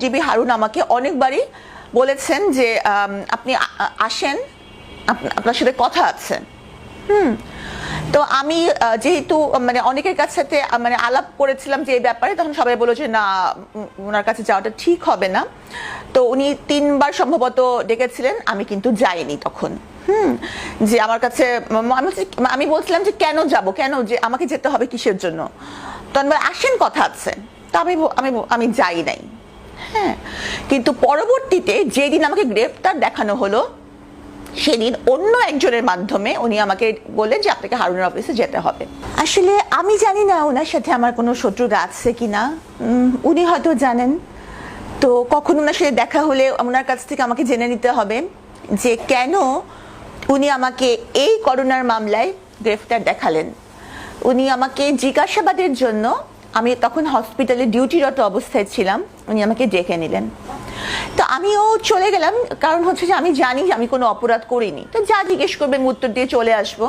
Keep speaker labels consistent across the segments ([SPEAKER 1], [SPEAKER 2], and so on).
[SPEAKER 1] GB Harun আমাকে অনেকবারই বলেছেন যে আপনি আসেন আপনার সাথে কথা আছে। হুম। তো আমি যেহেতু মানে অনেকের কাছে মানে আলাপ করেছিলাম যে এই ব্যাপারে, তখন সবাই বলেছে না ওনার কাছে যাওয়াটা ঠিক হবে না। তো উনি তিনবার সম্ভবত ডেকেছিলেন, আমি কিন্তু যাইনি তখন। হুম। যে আমার কাছে আমি আমি বলছিলাম যে, কেন যাব? কেন? যে আমাকে যেতে হবে কিসের জন্য? তখন আসেন, কথা আছে। তো আমি আমি আমি যাই নাই। হ্যাঁ কিন্তু পরবর্তীতে যেদিন আমাকে গ্রেফতার দেখানো হলো সেদিন অন্য একজনের মাধ্যমে উনি আমাকে বললেন যে আপনাকে হারুনের অফিসে যেতে হবে। আসলে আমি জানি না ওনার সাথে আমার কোনো শত্রুতা আছে কিনা। উম, উনি হয়তো জানেন। তো কখন ওনার সাথে দেখা হলে ওনার কাছ থেকে আমাকে জেনে নিতে হবে যে কেন উনি আমাকে এই করোনার মামলায় গ্রেফতার দেখালেন। উনি আমাকে জিজ্ঞাসাবাদের জন্য আমি তখন হসপিটালে ডিউটিরত অবস্থায় ছিলাম। উনি আমাকে ডেকে নিলেন। তো আমিও চলে গেলাম। কারণ হচ্ছে যে আমি জানি যে আমি কোনো অপরাধ করিনি। তো যা জিজ্ঞেস করবেন আমি উত্তর দিয়ে চলে আসব।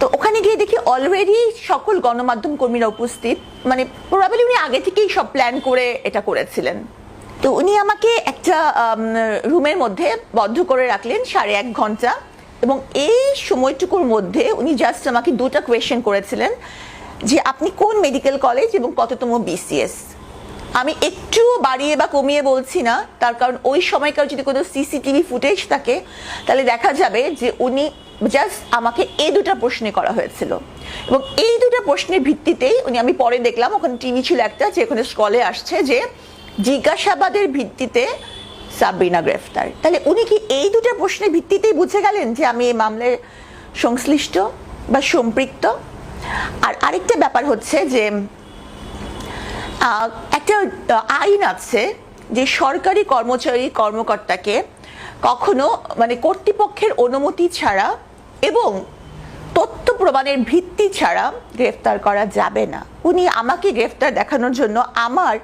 [SPEAKER 1] তো ওখানে গিয়ে দেখি অলরেডি সকল গণমাধ্যম কর্মীরা উপস্থিত। মানে প্রবাবলি উনি আগে থেকেই সব প্ল্যান করে এটা করেছিলেন। তো উনি আমাকে একটা রুমের মধ্যে বদ্ধ করে রাখলেন সাড়ে এক ঘণ্টা। এবং এই সময়টুকুর মধ্যে উনি জাস্ট আমাকে দুটা কোয়েশ্চেন করেছিলেন। যে আপনি কোন মেডিকেল কলেজ এবং কততম বিসিএস আমি একটু বাড়িয়ে বা কমিয়ে বলছি না, তার কারণ ওই সময়কার যদি কোনো সিসিটিভি ফুটেজ থাকে, তাহলে দেখা যাবে যে উনি জাস্ট আমাকে এই দুটা প্রশ্নে করা হয়েছিল। এবং এই দুটো প্রশ্নের ভিত্তিতেই উনি, আমি পরে দেখলাম, ওখানে টিভি ছিল একটা, যে ওখানে স্কলে আসছে যে জিজ্ঞাসাবাদের ভিত্তিতে সাবরিনা গ্রেফতার। তাহলে উনি কি এই দুটো প্রশ্নের ভিত্তিতেই বুঝে গেলেন যে আমি এই মামলায় সংশ্লিষ্ট বা সম্পৃক্ত? আর আরেকটা ব্যাপার হচ্ছে যে একটা আইন আছে যে সরকারি কর্মচারী কর্মকর্তাকে কখনো মানে কর্তৃপক্ষের অনুমতি ছাড়া এবং তথ্য প্রমাণের ভিত্তি ছাড়া গ্রেফতার করা যাবে না। উনি আমাকে গ্রেফতার দেখানোর জন্য আমার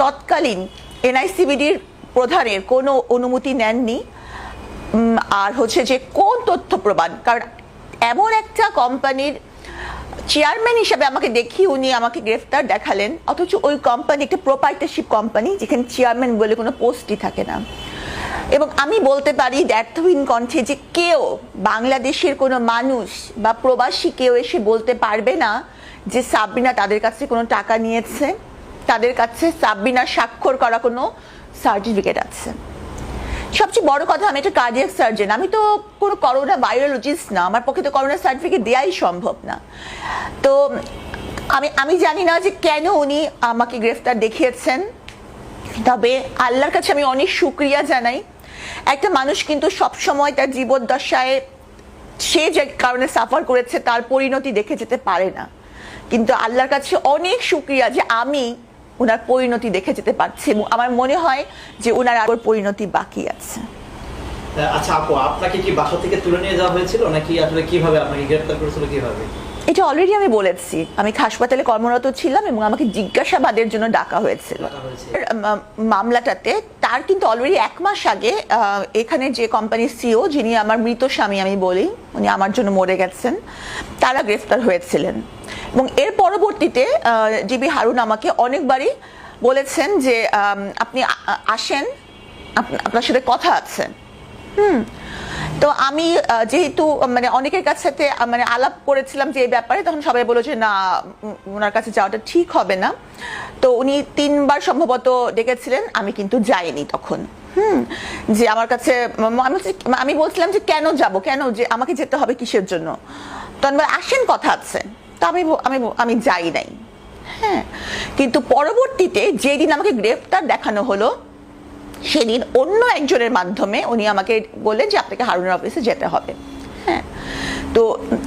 [SPEAKER 1] তৎকালীন এনআইসিবিডির প্রধানের কোনো অনুমতি নেননি। আর হচ্ছে যে কোন তথ্য প্রমাণ? কারণ এমন একটা কোম্পানির চেয়ারম্যান হিসেবে আমাকে দেখি উনি আমাকে গ্রেফতার দেখালেন। অথচ ওই কোম্পানি একটা প্রোপাইটারশিপ কোম্পানি যেখানে চেয়ারম্যান বলে কোনো পোস্টই থাকে না। এবং আমি বলতে পারি দ্ব্যর্থহীন কণ্ঠে যে কেউ, বাংলাদেশের কোনো মানুষ বা প্রবাসী কেউ এসে বলতে পারবে না যে সাবরিনা তাদের কাছে কোনো টাকা নিয়েছে। তাদের কাছে সাবরিনা স্বাক্ষর করা কোনো সার্টিফিকেট আছে। সবচেয়ে বড় কথা, আমি একটা কার্ডিয়াক সার্জন আমি তো কোনো করোনা ভাইরোলজিস্ট না, আমার পক্ষে তো করোনা সার্টিফিকেট দেওয়াই সম্ভব না। তো আমি আমি জানি না যে কেন উনি আমাকে গ্রেফতার দেখিয়েছেন, তবে আল্লাহর কাছে আমি অনেক শুক্রিয়া জানাই। একটা মানুষ কিন্তু সবসময় তার জীবদ্দশায় সে যে কারণে সাফার করেছে, তার পরিণতি দেখে যেতে পারে না। কিন্তু আল্লাহর কাছে অনেক শুক্রিয়া যে আমি ওনার পরিণতি দেখে যেতে পারছি এবং আমার মনে হয় যে ওনার আগর পরিণতি বাকি আছে।
[SPEAKER 2] আচ্ছা আপু আপনাকে কি বাসা থেকে তুলে নিয়ে যাওয়া হয়েছিল? নাকি আসলে কীভাবে আপনাকে গ্রেফতার করেছিল কীভাবে?
[SPEAKER 1] এটা অলরেডি আমি বলেছি। আমি হাসপাতালে কর্মরত ছিলাম এবং আমাকে জিজ্ঞাসাবাদের জন্য ডাকা হয়েছিল। মামলাটাতে তার কিন্তু অলরেডি এক মাস আগে এখানে যে কোম্পানির সিও যিনি আমার মৃত স্বামী আমি বলি উনি আমার জন্য মরে গেছেন তারা গ্রেফতার হয়েছিলেন। এবং এর পরবর্তীতে জিবি হারুন আমাকে অনেকবারই বলেছেন যে আপনি আসেন আপনার সাথে কথা আছে। হুম। তো আমি যেহেতু মানে অনেকের কাছে মানে আলাপ করেছিলাম যে এই ব্যাপারে তখন সবাই বলেছে না ওনার কাছে যাওয়াটা ঠিক হবে না। তো উনি তিনবার সম্ভবত ডেকেছিলেন আমি কিন্তু যাইনি তখন। হুম। যে আমার কাছে আমি বলছিলাম যে কেন যাব? কেন যে আমাকে যেতে হবে কিসের জন্য? তখন বলে, আসেন কথা আছে। তা আমি আমি আমি যাই নাই। হ্যাঁ কিন্তু পরবর্তীতে যেদিন আমাকে গ্রেফতার দেখানো হলো, সেদিন অন্য একজনের মাধ্যমে উনি আমাকে বললেন যে আপনাকে হারুনের অফিসে যেতে হবে। হ্যাঁ তো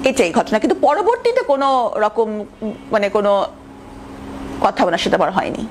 [SPEAKER 1] এটাই ঘটনা। কিন্তু পরবর্তীতে কোনো রকম মানে কোনো কথা ওনার সাথে আবার হয়নি।